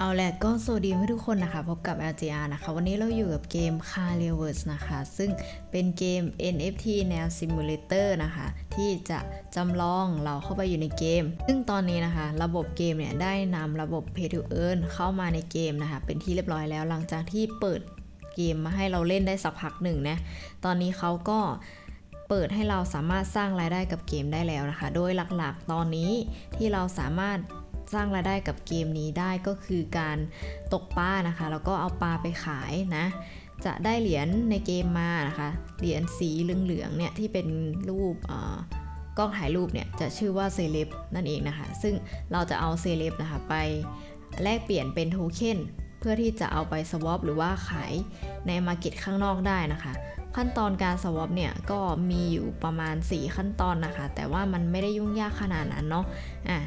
เอาแหละก็สวัสดีให้ทุกคนนะคะ พบกับ LGR นะคะ วันนี้เราอยู่กับเกม c a r l i v e r s นะคะ ซึ่งเป็นเกม NFT แนว Simulator นะคะ ที่จะจำลองเราเข้าไปอยู่ในเกม ซึ่งตอนนี้นะคะ ระบบเกมเนี่ย ได้นำระบบ Pay to Earn เข้ามาในเกมนะคะ เป็นที่เรียบร้อยแล้วหลังจากที่เปิดเกมมาให้เราเล่นได้สักพักหนึ่งนะ ตอนนี้เขาก็เปิดให้เราสามารถสร้างรายได้กับเกมได้แล้วนะคะ โดยหลักๆ ตอนนี้ที่เราสามารถ สร้างรายได้กับเกมนี้ได้ก็คือการตกปลานะคะ แล้วก็เอาปลาไปขายนะ จะได้เหรียญในเกมมานะคะ เหรียญสีเหลืองๆเนี่ยที่เป็นรูปกล้องถ่ายรูปเนี่ยจะชื่อว่าเซเลบนั่นเองนะคะ ซึ่งเราจะเอาเซเลบนะคะไปแลกเปลี่ยนเป็นโทเค็นเพื่อที่จะเอาไปสวอปหรือว่าขายในมาร์เก็ตข้างนอกได้นะคะ ขั้นตอนการสวอปเนี่ยก็มีอยู่ประมาณ 4 ขั้นตอนนะคะ แต่ว่ามันไม่ได้ยุ่งยากขนาดนั้นเนาะอะ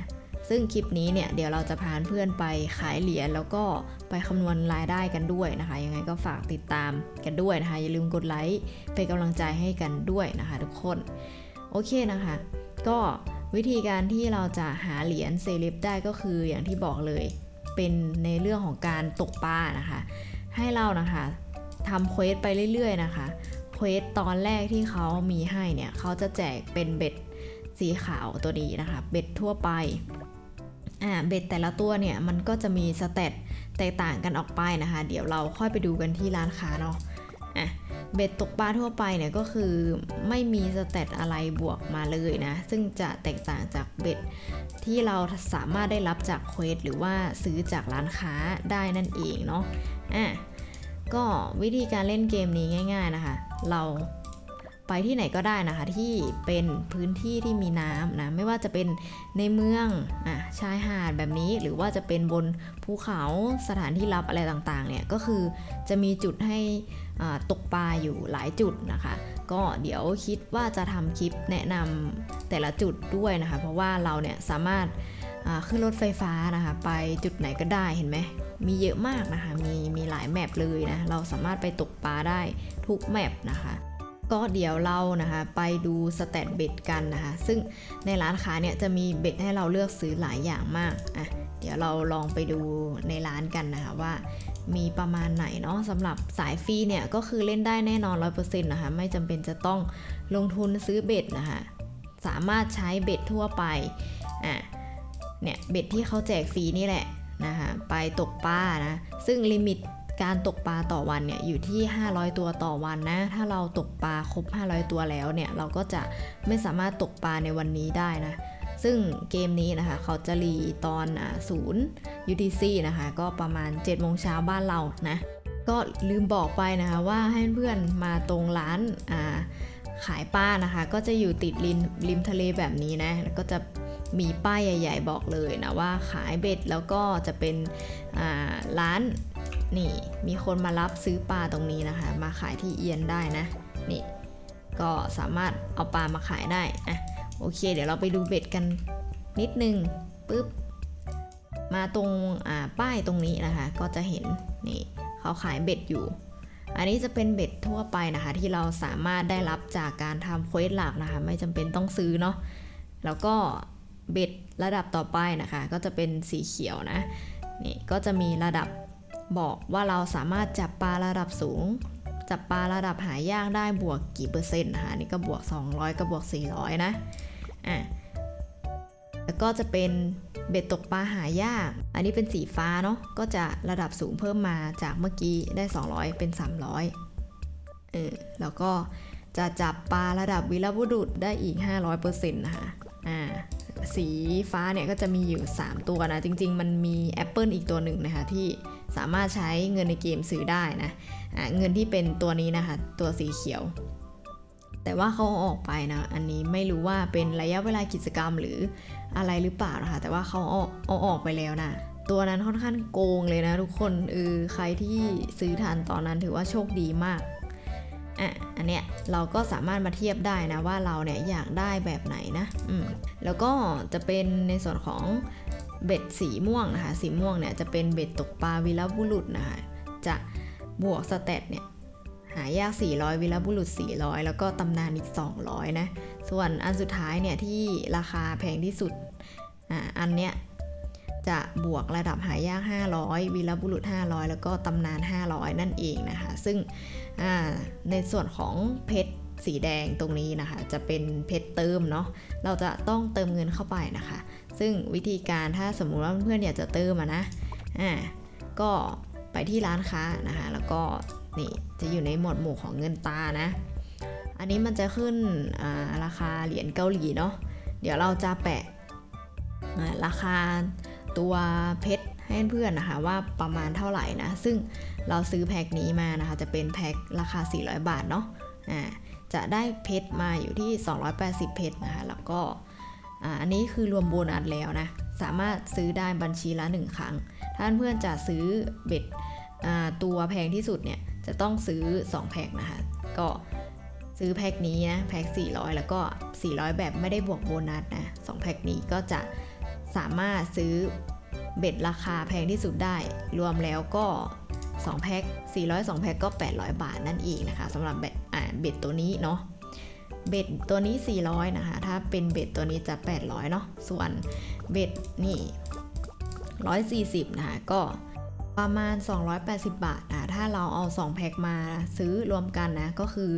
ซึ่งคลิปนี้เนี่ยเดี๋ยวเราจะพาเพื่อนไปขายเหรียญแล้วก็ไปคำนวณรายได้กันด้วยนะคะ ยังไงก็ฝากติดตามกันด้วยนะคะ อย่าลืมกดไลค์เป็นกำลังใจให้กันด้วยนะคะ ทุกคน โอเคนะคะ ก็วิธีการที่เราจะหาเหรียญเซเลบได้ก็คืออย่างที่บอกเลย เป็นในเรื่องของการตกปลานะคะ ให้เรานะคะทำเควสไปเรื่อยๆนะคะเควสตอนแรกที่เขามีให้เนี่ยเขาจะแจกเป็นเบ็ดสีขาวตัวนี้นะคะ เบ็ดทั่วไป อ่าเบ็ดแต่ละตัวเนี่ยมันก็จะมีสเตตแตกต่างกันออกไปนะคะ เดี๋ยวเราค่อยไปดูกันที่ร้านค้าเนาะอะเบ็ดตกปลาทั่วไปเนี่ยก็คือไม่มีสเตตอะไรบวกมาเลยนะ ซึ่งจะแตกต่างจากเบ็ดที่เราสามารถได้รับจากเควสหรือว่าซื้อจากร้านค้าได้นั่นเองเนาะอะก็วิธีการเล่นเกมนี้ง่าย ๆนะคะ เรา ไปที่ไหนก็ได้นะคะที่เป็นพื้นที่ที่มีน้ำนะไม่ว่าจะเป็นในเมืองอะชายหาดแบบนี้หรือว่าจะเป็นบนภูเขาสถานที่ลับอะไรต่างๆเนี่ยก็คือจะมีจุดให้ตกปลาอยู่หลายจุดนะคะ ก็เดี๋ยวคิดว่าจะทำคลิปแนะนำแต่ละจุดด้วยนะคะ เพราะว่าเราเนี่ยสามารถขึ้นรถไฟฟ้านะคะไปจุดไหนก็ได้เห็นไหมมีเยอะมากนะคะ มีมีหลายแมปเลยนะ เราสามารถไปตกปลาได้ทุกแมปนะคะ ก็เดี๋ยวเรานะคะไปดูสแตทเบ็ดกันนะคะซึ่งในร้านค้าเนี่ยจะมีเบ็ดให้เราเลือกซื้อหลายอย่างมากอะเดี๋ยวเราลองไปดูในร้านกันนะคะว่ามีประมาณไหนเนาะสำหรับสายฟรีเนี่ยก็คือเล่นได้แน่นอน 100%นะคะไม่จำเป็นจะต้องลงทุนซื้อเบ็ดนะคะสามารถใช้เบ็ดทั่วไปอะเนี่ยเบ็ดที่เขาแจกฟรีนี่แหละนะคะไปตกปลานะซึ่งลิมิต การตกปลาต่อวันเนี่ยอยู่ที่ 500 ตัวต่อวันนะ ถ้าเราตกปลาครบ 500 ตัวแล้วเนี่ยเราก็จะไม่สามารถตกปลาในวันนี้ได้นะ ซึ่งเกมนี้นะคะ เขาจะรีตอนศูนย์ UTC นะคะ ก็ประมาณ7โมงเช้าบ้านเรานะ ก็ลืมบอกไปนะคะว่าให้เพื่อนมาตรงร้านาขายป้านะคะ ก็จะอยู่ติดริมริมทะเลแบบนี้นะแล้วก็จะมีป้ายใหญ่ ๆ บอกเลยนะว่าขายเบ็ดแล้วก็จะเป็นร้าน นี่มีคนมารับซื้อปลาตรงนี้นะคะ มาขายที่เอียนได้นะ นี่ก็สามารถเอาปลามาขายได้อะโอเค เดี๋ยวเราไปดูเบ็ดกันนิดนึงปุ๊บมาตรงป้ายตรงนี้นะคะ ก็จะเห็นนี่เขาขายเบ็ดอยู่ อันนี้จะเป็นเบ็ดทั่วไปนะคะ ที่เราสามารถได้รับจากการทำเควสหลักนะคะ ไม่จำเป็นต้องซื้อเนาะแล้วก็เบ็ดระดับต่อไปนะคะ ก็จะเป็นสีเขียวนะนี่ก็จะมีระดับ บอกว่าเราสามารถจับปลาระดับสูง จับปลาระดับหายากได้บวกกี่เปอร์เซ็นต์นะคะนี่ก็บวก 200 ก็บวก 400 นะอะแล้วก็จะเป็นเบ็ดตกปลาหายาก อันนี้เป็นสีฟ้าเนาะก็จะระดับสูงเพิ่มมาจากเมื่อกี้ได้ 200 เป็น 300เออแล้วก็จะจับปลาระดับวิรบุรุษได้อีก 500%นะคะอ่าสีฟ้าเนี่ยก็จะมีอยู่ 3 ตัวนะ จริง ๆ มันมีแอปเปิลอีกตัวหนึ่งนะคะที่ สามารถใช้เงินในเกมซื้อได้นะะเงินที่เป็นตัวนี้นะคะ ตัวสีเขียว แต่ว่าเขาอาออกไปนะ อันนี้ไม่รู้ว่าเป็นระยะเวลากิจกรรมหรืออะไรหรือเปล่านะคะ แต่ว่าเขาเอาเอาออกไปแล้วนะตัวนั้นค่อนข้างโกงเลยนะทุกคนเออใครที่ซื้อทันตอนนั้นถือว่าโชคดีมากอะอันเนี้ยเราก็สามารถมาเทียบได้นะว่าเราเนี่ยอยากได้แบบไหนนะอืมแล้วก็จะเป็นในส่วนของ เบ็ดสีม่วงนะคะ สีม่วงเนี่ยจะเป็นเบ็ดตกปลาวีรบุรุษนะคะ จะบวกสเตตเนี่ยหายาก 400 วิรบุรุษ 400 แล้วก็ตำนานอีก 200 นะ ส่วนอันสุดท้ายเนี่ยที่ราคาแพงที่สุด อ่า อันเนี้ยจะบวกระดับหายาก 500 วีรบุรุษ 500 แล้วก็ตำนาน 500 นั่นเองนะคะ ซึ่งอ่าในส่วนของเพชรสีแดงตรงนี้นะคะ จะเป็นเพชรเติมเนาะ เราจะต้องเติมเงินเข้าไปนะคะ ซึ่งวิธีการถ้าสมมุติว่าเพื่อนๆอยากจะเติมอะนะอ่าก็ไปที่ร้านค้านะคะแล้วก็นี่จะอยู่ในหมวดหมู่ของเงินตานะ อันนี้มันจะขึ้นราคาเหรียญเกาหลีเนาะเดี๋ยวเราจะแปะราคาตัวเพชรให้เพื่อนนะคะว่าประมาณเท่าไหร่นะ ซึ่งเราซื้อแพ็คนี้มานะคะ จะเป็นแพ็คราคา 400 บาทเนาะอ่าจะได้เพชรมาอยู่ที่ 280 เพชรนะคะ แล้วก็ อันนี้คือรวมโบนัสแล้วนะ สามารถซื้อได้บัญชีละ 1 ครั้ง ถ้าเพื่อนจะซื้อเบ็ดตัวแพงที่สุดเนี่ย จะต้องซื้อ 2 แพ็คนะคะ ก็ซื้อแพ็คนี้นะ แพ็ค400 แล้วก็ 400 แบบไม่ได้บวกโบนัสนะ2แพ็คนี้ก็จะสามารถซื้อเบ็ดราคาแพงที่สุดได้ รวมแล้วก็ 2 แพ็ค400 2 แพ็คก็ 800 บาทนั่นเองนะคะสำหรับเบ็ดเบ็ดตัวนี้เนาะ เบ็ดตัวนี้ 400 นะคะ ถ้าเป็นเบ็ดตัวนี้จะ 800 เนาะ ส่วนเบ็ดนี่ 140 นะคะ ก็ประมาณ 280 บาทนะถ้าเราเอา 2 แพ็คมาซื้อรวมกันนะ ก็คือ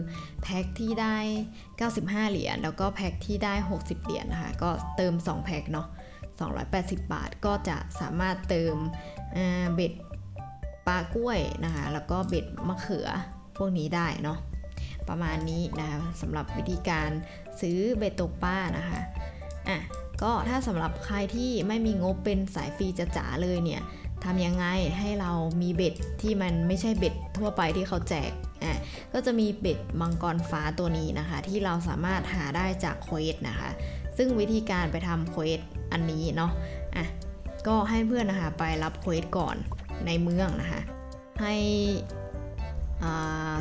แพ็คที่ได้ 95 เหรียญ แล้วก็แพ็คที่ได้ 60 เหรียญนะคะ ก็เติม 2 แพ็คเนาะ 280 บาท ก็จะสามารถเติมเบ็ดปลากล้วยนะคะ แล้วก็เบ็ดมะเขือพวกนี้ได้เนาะ ประมาณนี้นะคะสำหรับวิธีการซื้อเบ็ดตกปลานะคะอะก็ถ้าสำหรับใครที่ไม่มีงบเป็นสายฟรีจะจ๋าเลยเนี่ยทำยังไงให้เรามีเบ็ดที่มันไม่ใช่เบ็ดทั่วไปที่เขาแจกอะก็จะมีเบ็ดมังกรฟ้าตัวนี้นะคะ ที่เราสามารถหาได้จากเควสนะคะ ซึ่งวิธีการไปทำเควสอันนี้เนาะอะก็ให้เพื่อนนะคะไปรับเควสก่อนในเมืองนะคะ ให้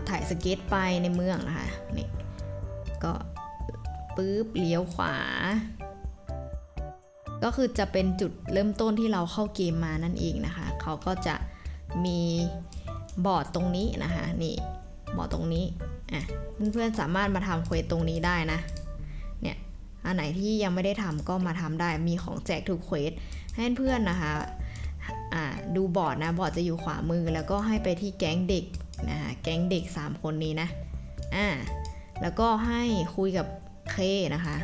ถ่ายสเก็ตไปในเมืองนะคะนี่ก็ปุ๊บเลี้ยวขวา ก็คือจะเป็นจุดเริ่มต้นที่เราเข้าเกมมานั่นเองนะคะ เขาก็จะมีบอร์ดตรงนี้นะคะนี่บอร์ดตรงนี้อะเพื่อนๆสามารถมาทำเควสตรงนี้ได้นะเนี่ยอันไหนที่ยังไม่ได้ทำก็มาทำได้มีของแจกทุกเควสให้เพื่อนนะคะดูบอร์ดนะบอร์ดจะอยู่ขวามือแล้วก็ให้ไปที่แก๊งเด็ก นะคะแก๊งเด็ก 3 คนนี้นะอ่าแล้วก็ให้คุยกับเคนะคะ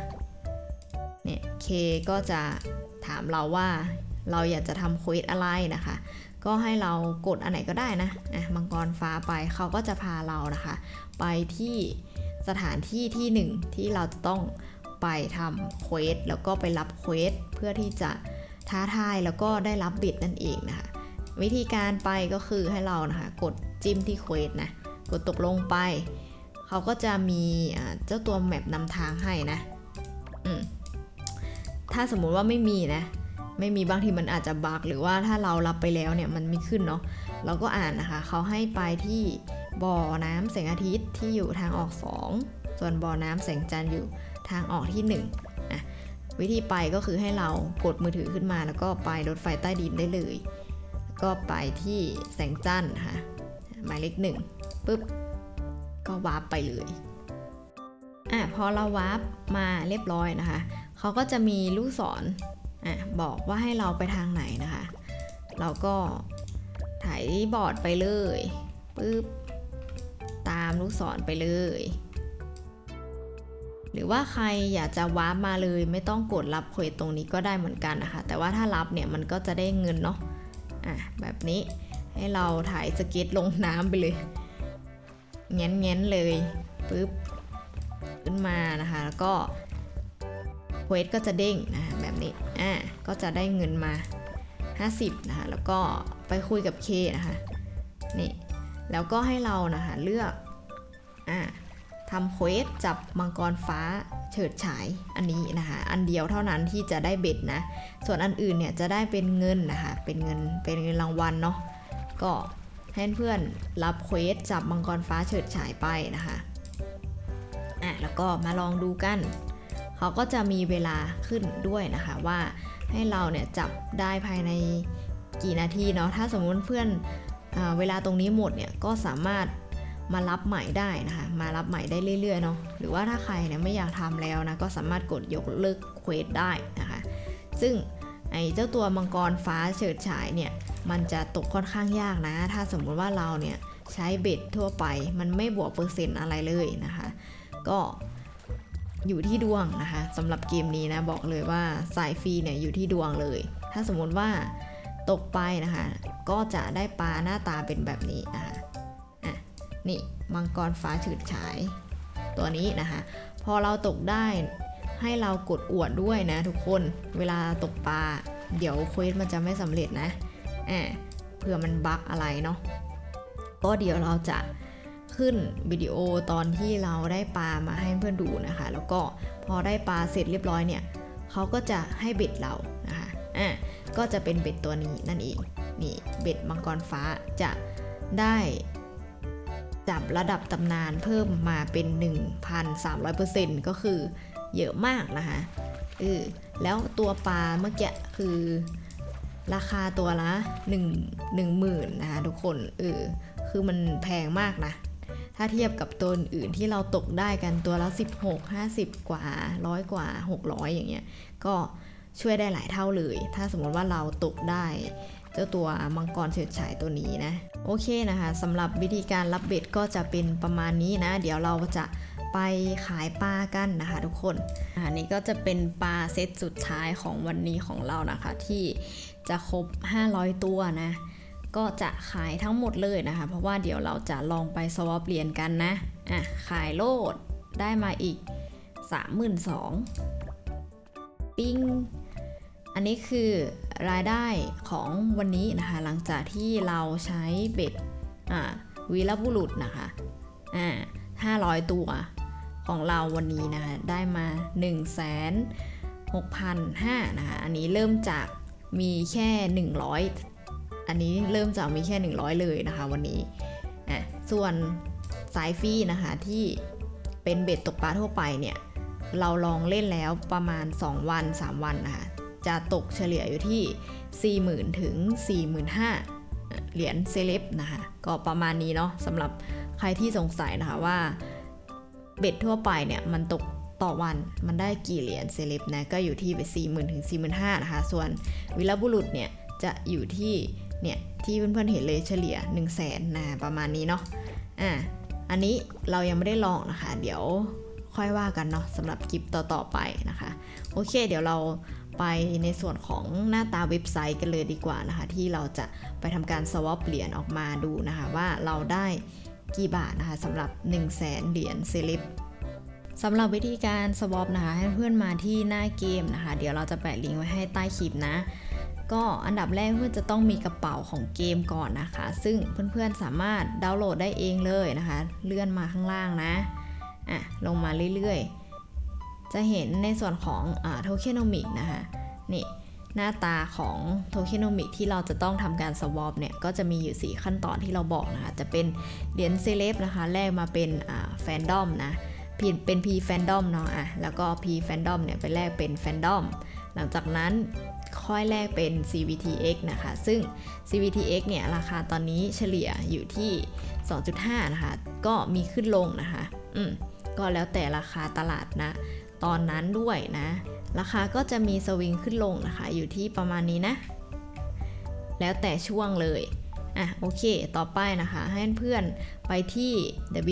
เนี่ยเคก็จะถามเราว่าเราอยากจะทำเควสอะไรนะคะ ก็ให้เรากดอันไหนก็ได้นะอะมังกรฟ้าไปเขาก็จะพาเรานะคะ ไปที่สถานที่ที่หนึ่งที่เราจะต้องไปทำเควสแล้วก็ไปรับเควสเพื่อที่จะท้าทายแล้วก็ได้รับบ็ดนั่นเองนะคะ วิธีการไปก็คือให้เรานะคะ กดจิ้มที่เควสนะ กดตกลงไป เขาก็จะมีเจ้าตัวแมปนำทางให้นะอืมถ้าสมมุติว่าไม่มีนะ ไม่มีบางทีมันอาจจะบักหรือว่าถ้าเรารับไปแล้วเนี่ยมันไม่ขึ้นเนาะเราก็อ่านนะคะ เขาให้ไปที่บ่อน้ำแสงอาทิตย์ที่อยู่ทางออก 2 ส่วนบ่อน้ำแสงจันทร์อยู่ทางออกที่1อะวิธีไปก็คือให้เรากดมือถือขึ้นมาแล้วก็ไปรถไฟใต้ดินได้เลย ก็ไปที่แสงจันทร์ค่ะหมายเลขหนึ่งปุ๊บ ก็วาร์ปไปเลยอะพอเราวาร์ปมาเรียบร้อยนะคะเขาก็จะมีลูกศรอะบอกว่าให้เราไปทางไหนนะคะ เราก็ถ่ายบอร์ดไปเลยปุ๊บตามลูกศรไปเลย หรือว่าใครอยากจะวาร์ปมาเลย ไม่ต้องกดรับเควสตรงนี้ก็ได้เหมือนกันนะคะ แต่ว่าถ้ารับเนี่ยมันก็จะได้เงินเนาะ อะแบบนี้ให้เราถ่ายสเก็ตลงน้ำไปเลยแง้นแง้นเลยปุ๊บขึ้นมานะคะ แล้วก็เควสก็จะเด้งนะคะแบบนี้อะก็จะได้เงินมา 50นะคะแล้วก็ไปคุยกับเคนะคะนี่แล้วก็ให้เรานะคะเลือกอะทำเควสจับมังกรฟ้า เฉิดฉายอันนี้นะคะ อันเดียวเท่านั้นที่จะได้เบ็ดนะ ส่วนอันอื่นเนี่ยจะได้เป็นเงินนะคะ เป็นเงินเป็นเงินรางวัลเนาะก็ให้เพื่อนรับเควสจับมังกรฟ้าเฉิดฉายไปนะคะอะแล้วก็มาลองดูกันเขาก็จะมีเวลาขึ้นด้วยนะคะว่าให้เราเนี่ยจับได้ภายในกี่นาทีเนาะถ้าสมมุติเพื่อนอเวลาตรงนี้หมดเนี่ยก็สามารถ มารับใหม่ได้นะคะ มารับใหม่ได้เรื่อยๆเนาะหรือว่าถ้าใครเนี่ยไม่อยากทำแล้วนะก็สามารถกดยกเลิกเควสได้นะคะ ซึ่งไอ้เจ้าตัวมังกรฟ้าเฉิดฉายเนี่ยมันจะตกค่อนข้างยากนะ ถ้าสมมุติว่าเราเนี่ยใช้เบ็ดทั่วไป มันไม่บวกเปอร์เซ็นต์อะไรเลยนะคะ ก็อยู่ที่ดวงนะคะสำหรับเกมนี้นะบอกเลยว่าสายฟรีเนี่ยอยู่ที่ดวงเลย ถ้าสมมุติว่าตกไปนะคะ ก็จะได้ปลาหน้าตาเป็นแบบนี้นะคะ นี่มังกรฟ้าฉืดฉาย ตัวนี้นะคะ พอเราตกได้ให้เรากดอวดด้วยนะทุกคนเวลาตกปลาเดี๋ยวเควสมันจะไม่สำเร็จนะแอบเผื่อมันบั๊กอะไรเนาะก็เดี๋ยวเราจะขึ้นวิดีโอตอนที่เราได้ปลามาให้เพื่อนดูนะคะ แล้วก็พอได้ปลาเสร็จเรียบร้อยเนี่ยเขาก็จะให้เบ็ดเรานะคะอะก็จะเป็นเบ็ดตัวนี้นั่นเองนี่เบ็ดมังกรฟ้าจะได้ จับระดับตำนานเพิ่มมาเป็น 1,300%ก็คือเยอะมากนะคะเออแล้วตัวปลาเมื่อกี้คือราคาตัวละ1 1 0,000นะคะทุกคนเออคือมันแพงมากนะ ถ้าเทียบกับตัวอื่นที่เราตกได้กันตัวละ 16 50 กว่าร้อยกว่า 600 อย่างเงี้ย ก็ช่วยได้หลายเท่าเลย ถ้าสมมติว่าเราตกได้ จ้าตัวมังกรเฉิดฉายตัวนี้นะโอเคนะคะสำหรับวิธีการรับเบ็ดก็จะเป็นประมาณนี้นะ เดี๋ยวเราจะไปขายปลากันนะคะทุกคนอันนี้ก็จะเป็นปลาเซตสุดท้ายของวันนี้ของเรานะคะ ที่จะครบ 500 ตัวนะ ก็จะขายทั้งหมดเลยนะคะ เพราะว่าเดี๋ยวเราจะลองไปสวอปเหรียญกันนะอะขายโลดได้มาอีก 32,000ปิ้ง อันนี้คือ รายได้ของวันนี้นะคะ หลังจากที่เราใช้เบ็ดวีรบุรุษนะคะอ่า500ตัวของเราวันนี้นะคะได้มา 1 6 5 0 0นะคะอันนี้เริ่มจากมีแค่ 100 อันนี้เริ่มจากมีแค่ 100 เลยนะคะวันนี้ส่วนสายฟรีนะคะที่เป็นเบ็ดตกปลาทั่วไปเนี่ยเราลองเล่นแล้วประมาณ 2 วัน 3 วันนะคะ จะตกเฉลี่ยอยู่ที่ 40,000 ถึง 45,000 เหรียญเซเลบนะคะก็ประมาณนี้เนาะสำหรับใครที่สงสัยนะคะว่าเบ็ดทั่วไปเนี่ยมันตกต่อวันมันได้กี่เหรียญเซเลบนะก็อยู่ที่ไป40,000 ถึง 45,000 นะคะ ส่วนวิลบุรุษเนี่ยจะอยู่ที่เนี่ยที่เพื่อนๆเห็นเลยเฉลี่ย 1 0 0 0 0แสนนะประมาณนี้เนาะอะอันนี้เรายังไม่ได้ลองนะคะ เดี๋ยวค่อยว่ากันเนาะสำหรับคลิปต่อๆไปนะคะ โอเค เดี๋ยวเรา ไปในส่วนของหน้าตาเว็บไซต์กันเลยดีกว่านะคะ ที่เราจะไปทำการสวอปเหรียญออกมาดูนะคะ ว่าเราได้กี่บาทนะคะสำหรับ 1 0 0 0 0แสนเหรียญเซเลบสำหรับวิธีการสวอปนะคะให้เพื่อนมาที่หน้าเกมนะคะ เดี๋ยวเราจะแปะลิงก์ไว้ให้ใต้คลิปนะก็อันดับแรกเพื่อนจะต้องมีกระเป๋าของเกมก่อนนะคะ ซึ่งเพื่อนๆสามารถดาวน์โหลดได้เองเลยนะคะ เลื่อนมาข้างล่างนะอะลงมาเรื่อยๆ จะเห็นในส่วนของโทเคนอมิกนะคะนี่หน้าตาของโทเคนอมิกที่เราจะต้องทำการสวอปเนี่ย ก็จะมีอยู่ 4 ขั้นตอนที่เราบอกนะคะ จะเป็นเหรียญเซเลบนะคะแลกมาเป็นแฟนดอมนะเป็น P แฟนดอมเนาะอะแล้วก็ P แฟนดอมเนี่ยไปแลกเป็นแฟนดอมหลังจากนั้นค่อยแลกเป็น CVTX นะคะ ซึ่ง CVTX เนี่ย ราคาตอนนี้เฉลี่ยอยู่ที่ 2.5 นะคะ ก็มีขึ้นลงนะคะ อืม ก็แล้วแต่ราคาตลาดนะ ตอนนั้นด้วยนะ ราคาก็จะมีสวิงขึ้นลงนะคะ อยู่ที่ประมาณนี้นะ แล้วแต่ช่วงเลยอะโอเค ต่อไปนะคะ ให้เพื่อนไปที่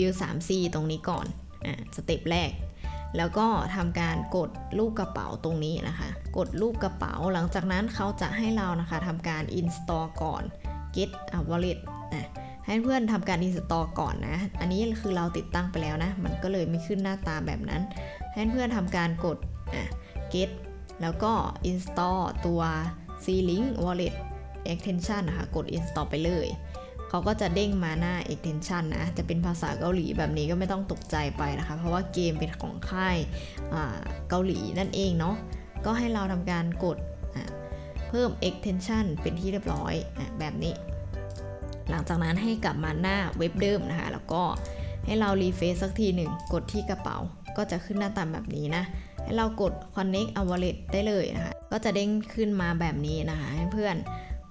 W3C ตรงนี้ก่อนอะสเต็ปแรก แล้วก็ทำการกดรูปกระเป๋าตรงนี้นะคะ กดรูปกระเป๋า หลังจากนั้นเขาจะให้เรานะคะทำการ install ก่อน get a wallet นะให้เพื่อนทำการ install ก่อนนะ อันนี้คือเราติดตั้งไปแล้วนะ มันก็เลยไม่ขึ้นหน้าตาแบบนั้น ให้เพื่อนทำการกด get แล้วก็ install ตัว C-Link Wallet extension นะคะ กด install ไปเลย เขาก็จะเด้งมาหน้า extension นะ จะเป็นภาษาเกาหลีแบบนี้ก็ไม่ต้องตกใจไปนะคะ เพราะว่าเกมเป็นของค่ายเกาหลีนั่นเองเนาะ ก็ให้เราทำการกดเพิ่ม extension เป็นที่เรียบร้อยอแบบนี้ หลังจากนั้นให้กลับมาหน้าเว็บเดิมนะคะ แล้วก็ให้เรารีเฟซสักทีหนึ่ง กดที่กระเป๋า ก็จะขึ้นหน้าต่างแบบนี้นะ ให้เรากด connect a wallet ได้เลยนะคะ ก็จะเด้งขึ้นมาแบบนี้นะคะให้เพื่อน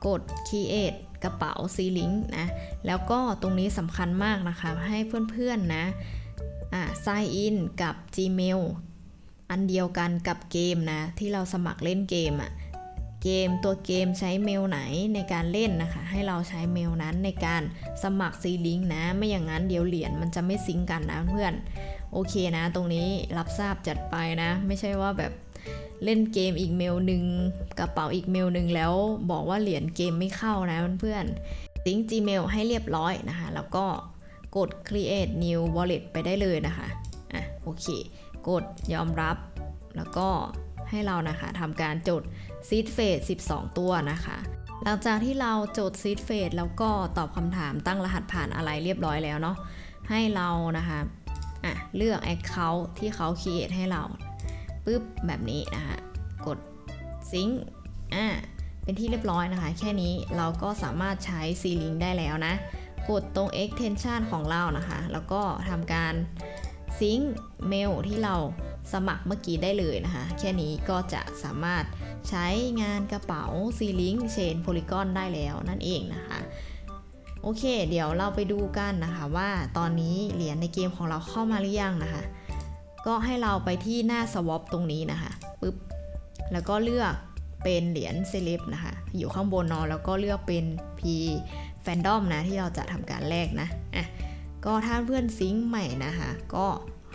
กด create กระเป๋า C-Link นะ แล้วก็ตรงนี้สำคัญมากนะคะ ให้เพื่อนๆนะอ่า sign in กับ Gmail อันเดียวกันกับเกมนะ ที่เราสมัครเล่นเกมอะ่ะเกมตัวเกมใช้เมลไหนในการเล่นนะคะ ให้เราใช้เมลนั้นในการสมัครซีลิงนะ ไม่อย่างนั้นเดี๋ยวเหรียญมันจะไม่ซิงกันนะเพื่อน โอเคนะ ตรงนี้รับทราบจัดไปนะ ไม่ใช่ว่าแบบเล่นเกมอีกเมลหนึ่งกระเป๋าอีกเมลหนึ่งแล้วบอกว่าเหรียญเกมไม่เข้านะเพื่อนๆซิง Gmail ให้เรียบร้อยนะคะ แล้วก็กด create new wallet ไปได้เลยนะคะอะโอเค กดยอมรับแล้วก็ให้เรานะคะทำการจด seed phrase 12 ตัวนะคะ หลังจากที่เราจด seed phrase แล้วก็ตอบคำถามตั้งรหัสผ่านอะไรเรียบร้อยแล้วเนาะให้เรานะคะ อะเลือก account ที่เขา create ให้เราปุ๊บแบบนี้นะคะกด sync อะเป็นที่เรียบร้อยนะคะ แค่นี้เราก็สามารถใช้ C-Link ได้แล้วนะ กดตรง extension ของเรานะคะ แล้วก็ทำการซิงค์เมลที่เราสมัครเมื่อกี้ได้เลยนะคะ แค่นี้ก็จะสามารถใช้งานกระเป๋า C-Link Chain Polygon ได้แล้วนั่นเองนะคะ โอเค เดี๋ยวเราไปดูกันนะคะว่าตอนนี้เหรียญในเกมของเราเข้ามาหรือยังนะคะ ก็ให้เราไปที่หน้า swap ตรงนี้นะคะปุ๊บแล้วก็เลือกเป็นเหรียญเซเลบนะคะ อยู่ข้างบนนอแล้วก็เลือกเป็น P Fandom นะที่เราจะทำการแลกนะอะก็ถ้าเพื่อนซิงค์ใหม่นะคะ ก็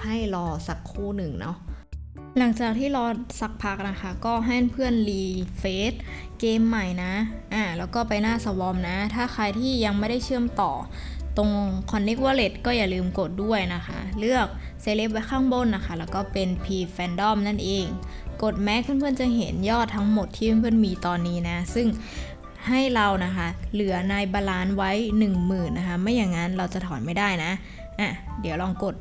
ให้รอสักครู่หนึ่งเนาะ หลังจากที่รอสักพักนะคะ ก็ให้เพื่อนรีเฟซเกมใหม่นะอ่าแล้วก็ไปหน้าสวอมนะ ถ้าใครที่ยังไม่ได้เชื่อมต่อตรง Connect Wallet ก็อย่าลืมกดด้วยนะคะ เลือก Select ไว้ข้างบนนะคะ แล้วก็เป็น P Fandom นั่นเอง กดแม็กเพื่อนๆจะเห็นยอดทั้งหมดที่เพื่อนๆมีตอนนี้นะ ซึ่งให้เรานะคะ เหลือในบาลานซ์ไว้ 10,000นะคะ ไม่อย่างนั้นเราจะถอนไม่ได้นะอะเดี๋ยวลองกด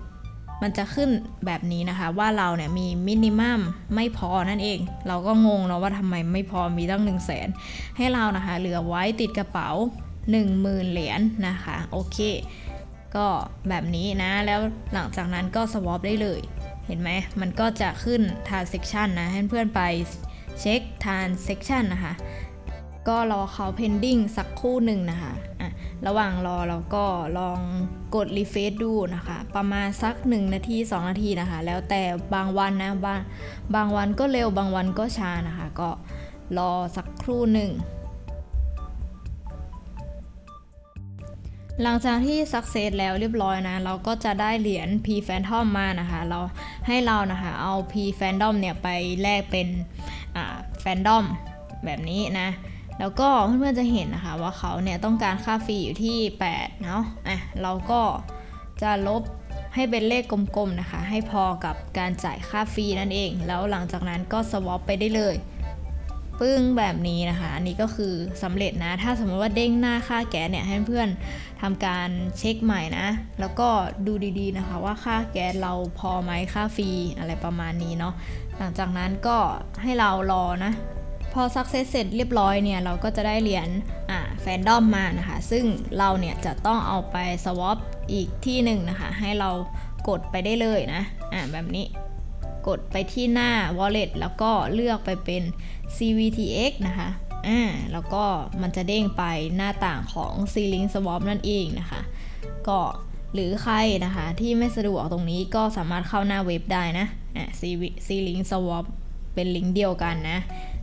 มันจะขึ้นแบบนี้นะคะ ว่าเราเนี่ยมีมินิมัมไม่พอนั่นเอง เราก็งงเนาะว่าทำไมไม่พอมีตั้ง 1 0 0 0 0แสนให้เรานะคะเหลือไว้ติดกระเป๋า 10,000 เหรียญนะคะ โอเค ก็แบบนี้นะ แล้วหลังจากนั้นก็สวอปได้เลย เห็นไหม มันก็จะขึ้น transaction นะ ให้เพื่อนไปเช็ค transaction นะคะ ก็รอเขา pending สักคู่หนึ่งนะคะอะ ระหว่างรอเราก็ลองกด refresh ดูนะคะ ประมาณสัก 1 นาที 2 นาทีนะคะ แล้วแต่บางวันนะบางบางวันก็เร็วบางวันก็ช้านะคะ ก็รอสักครู่หนึ่งหลังจากที่ success แล้วเรียบร้อยนะ เราก็จะได้เหรียญ P Phantom มานะคะ เราให้เรานะคะเอา P Phantom เนี่ยไปแลกเป็นอ่า Phantom แบบนี้นะ แล้วก็เพื่อนๆจะเห็นนะคะว่าเขาเนี่ยต้องการค่าฟรีอยู่ที่ 8 เนาะอะเราก็จะลบให้เป็นเลขกลมๆนะคะ ให้พอกับการจ่ายค่าฟรีนั่นเอง แล้วหลังจากนั้นก็สวอปไปได้เลยปึ้งแบบนี้นะคะ อันนี้ก็คือสำเร็จนะ ถ้าสมมติว่าเด้งหน้าค่าแก๊สเนี่ยให้เพื่อนทำการเช็คใหม่นะ แล้วก็ดูดีๆนะคะว่าค่าแก๊สเราพอไหมค่าฟรีอะไรประมาณนี้เนาะ หลังจากนั้นก็ให้เรารอนะ พอ success เสร็จเรียบร้อยเนี่ย เราก็จะได้เหรียญแฟนดอมมานะคะ ซึ่งเราเนี่ยจะต้องเอาไป swap อีกที่หนึ่งนะคะ ให้เรากดไปได้เลยนะ อ่าแบบนี้กดไปที่หน้า wallet แล้วก็เลือกไปเป็น CVTX นะคะอ่าแล้วก็มันจะเด้งไปหน้าต่างของ C-Link Swap นั่นเองนะคะ ก็หรือใครนะคะที่ไม่สะดวกตรงนี้ก็สามารถเข้าหน้าเว็บได้นะอะ C-Link Swap เป็นลิงก์เดียวกันนะ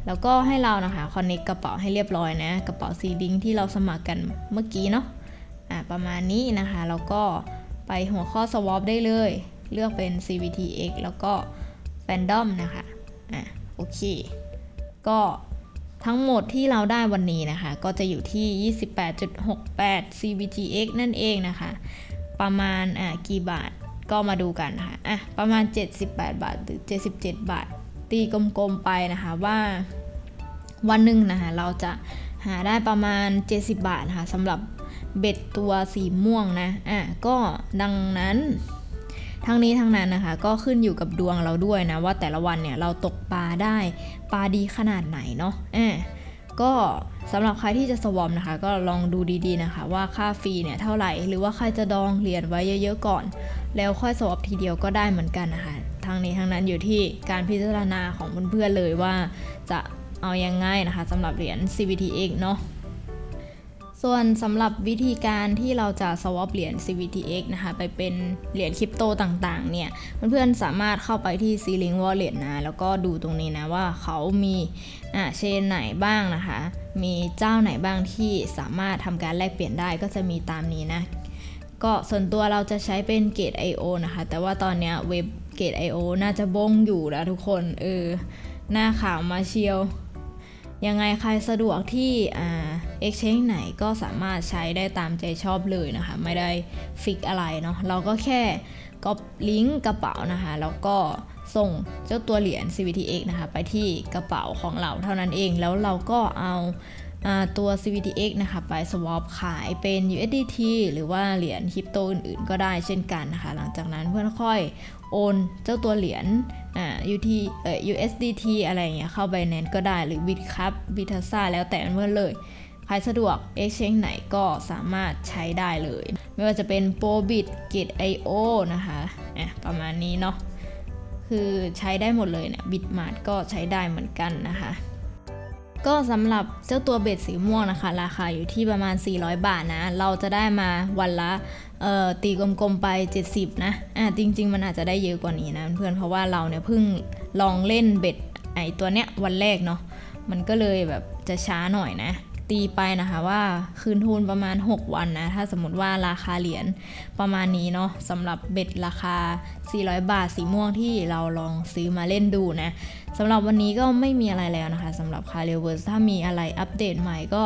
แล้วก็ให้เรานะคะ connect กระเป๋าให้เรียบร้อยนะกระเป๋า C-Link ที่เราสมัครกันเมื่อกี้เนาะอะประมาณนี้นะคะแล้วก็ไปหัวข้อ swap ได้เลย เลือกเป็น CVTX แล้วก็ Fandom นะคะอะโอเค ก็ทั้งหมดที่เราได้วันนี้นะคะ ก็จะอยู่ที่ 28.68 CVTX นั่นเองนะคะ ประมาณอะกี่บาทก็มาดูกันนะคะอะประมาณ 78 บาทหรือ 77 บาท ตีกลมๆไปนะคะว่า วันหนึ่งนะคะเราจะหาได้ประมาณ 70 บาทนะคะสำหรับเบ็ดตัวสีม่วงนะอะก็ดังนั้นทั้งนี้ทั้งนั้นนะคะ ก็ขึ้นอยู่กับดวงเราด้วยนะ ว่าแต่ละวันเนี่ยเราตกปลาได้ปลาดีขนาดไหนเนาะอะก็สำหรับใครที่จะสวอมนะคะ ก็ลองดูดีๆนะคะ ว่าค่าฟรีเนี่ยเท่าไหร่ หรือว่าใครจะดองเหรียญไว้เยอะๆก่อน แล้วค่อยสวอปทีเดียวก็ได้เหมือนกันนะคะทั้งนี้ทั้งนั้นอยู่ที่การพิจารณาของเพื่อนๆเลยว่าจะ เอายังไงนะคะสำหรับเหรียญ CVTX เนาะส่วนสำหรับวิธีการที่เราจะ swap เหรียญ CVTX นะคะ ไปเป็นเหรียญคริปโตต่างๆ เนี่ย เพื่อนๆ สามารถเข้าไปที่ C-Link Wallet นะ แล้วก็ดูตรงนี้นะว่าเขามีอ่าเชนไหนบ้างนะคะ มีเจ้าไหนบ้างที่สามารถทำการแลกเปลี่ยนได้ก็จะมีตามนี้นะ ก็ส่วนตัวเราจะใช้เป็นเกต IO นะคะ แต่ว่าตอนนี้เว็บเกต IO น่าจะบงอยู่แล้วทุกคน เออ หน้าข่าวมาเชียว ยังไงใครสะดวกที่อ่า exchange ไหนก็สามารถใช้ได้ตามใจชอบเลยนะคะ ไม่ได้ฟิกอะไรเนาะเราก็แค่ก๊อปลิงก์กระเป๋านะคะ แล้วก็ส่งเจ้าตัวเหรียญ CVTX นะคะ ไปที่กระเป๋าของเราเท่านั้นเองแล้วเราก็เอาอ่าตัว CVTX นะคะ ไป swap ขายเป็น USDT หรือว่าเหรียญคริปโตอื่นๆ ก็ได้เช่นกันนะคะ หลังจากนั้นเพื่อนค่อย โอนเจ้าตัวเหรียญอ่า UT เอ่อ USDT อะไรเงี้ยเข้าไปแนนก็ได้หรือ Bitcup Bitasa แล้วแต่เพื่อเลยใครสะดวก Exchange ไหนก็สามารถใช้ได้เลย ไม่ว่าจะเป็น Probit Gate.io นะคะอะประมาณนี้เนาะคือใช้ได้หมดเลยเนี่ย Bitmart ก็ใช้ได้เหมือนกันนะคะก็สำหรับเจ้าตัวเบ็ดสีม่วงนะคะ ราคาอยู่ที่ประมาณ 400 บาทนะ เราจะได้มาวันละ เอ่อตีกลมๆไป 70 นะอะจริง ๆ มันอาจจะได้เยอะกว่านี้นะเพื่อนเพราะว่าเราเนี่ยเพิ่งลองเล่นเบ็ดไอตัวเนี้ยวันแรกเนาะมันก็เลยแบบจะช้าหน่อยนะ ตีไปนะคะว่าคืนทุนประมาณ 6 วันนะ ถ้าสมมติว่าราคาเหรียญประมาณนี้เนาะสำหรับเบ็ดราคา 400 บาทสีม่วงที่เราลองซื้อมาเล่นดูนะสำหรับวันนี้ก็ไม่มีอะไรแล้วนะคะสำหรับคาเรเวอร์สถ้ามีอะไรอัปเดตใหม่ก็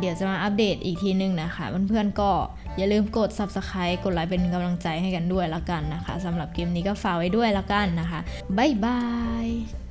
เดี๋ยวจะมาอัปเดตอีกทีนึงนะคะเพื่อนๆก็ อย่าลืมกด subscribe กดไลค์เป็นกำลังใจให้กันด้วยละกันนะคะสำหรับเกมนี้ก็ฝากไว้ด้วยละกันนะคะ บ๊ายบาย